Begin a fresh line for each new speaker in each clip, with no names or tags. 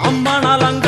அம்மன் அலங்காரம்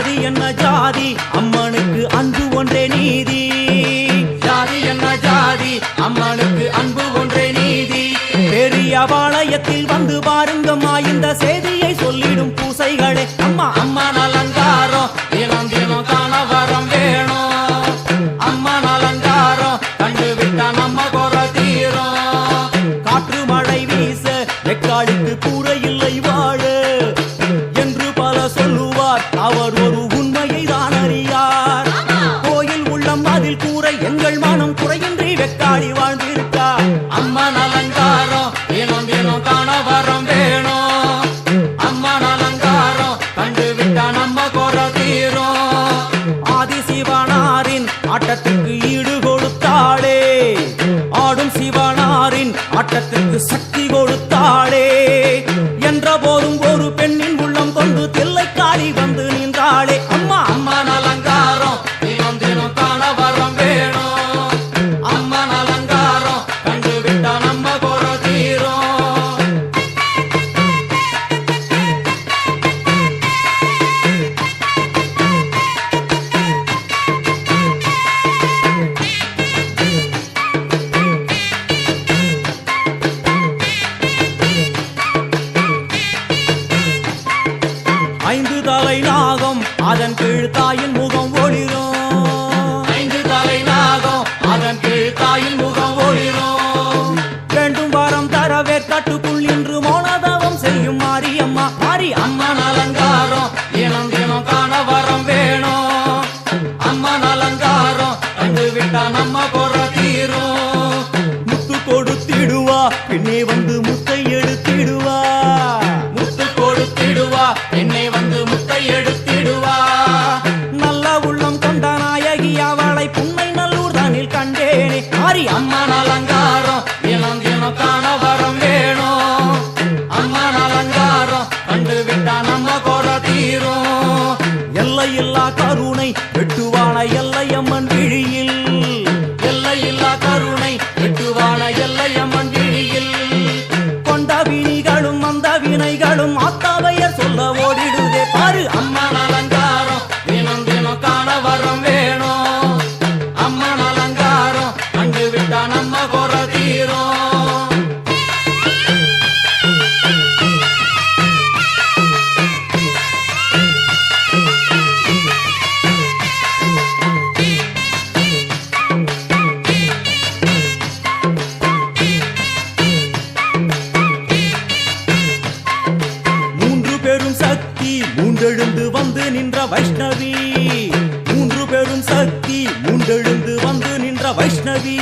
ஜாதி என்ன ஜாதி? அம்மனுக்கு அன்பு ஒன்றே நீதி.
ஜாதி என்ன ஜாதி? அம்மனுக்கு அன்பு ஒன்றே நீதி.
பெரிய வாளையத்தில் வந்து பாருங்கம்மா இந்த செய்தியை சொல்லிடும் பூசைகளே. அம்மா
அம்மன் அலங்காரம் தினம் தினம் காண வரம் வேணும். அம்மன் அலங்காரம் கண்டு விட்டா நம்ம குறை தீரும்.
காற்று மழை வீச எக்காலுக்கு
கூற
சிவனாரின் ஆட்டத்துக்கு ஈடு கொடுத்தாளே. ஆடும் சிவனாரின் ஆட்டத்துக்கு சக்தி கொடுத்தாளே. என்ற போதும் ஒரு பெண்ணின் அதன் கீழ் தாயின் முகம் ஒளிரும்.
ஐந்து தலை நாகம் அதன் கீழ் தாயின் முகம் ஒளிரும்.
வந்து
நின்ற
வைஷ்ணவி. மூன்று பெரும் சக்தி மூன்றெழுந்து வந்து நின்ற வைஷ்ணவி.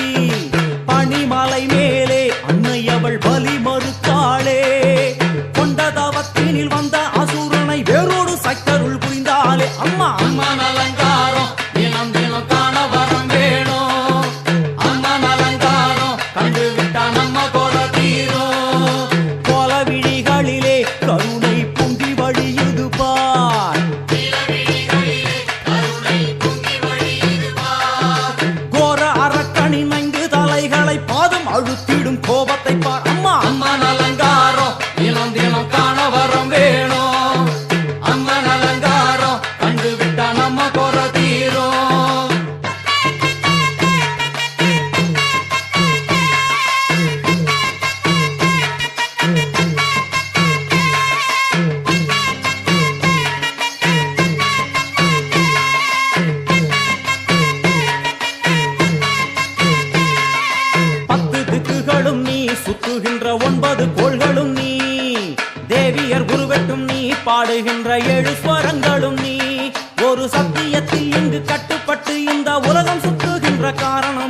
பேர் உருவெட்டும் நீ பாடுகின்ற ஏழு ஸ்வரங்களும் நீ. ஒரு சத்தியத்தில் இங்கு கட்டுப்பட்டு இந்த உலகம் சுற்றுகின்ற காரணம்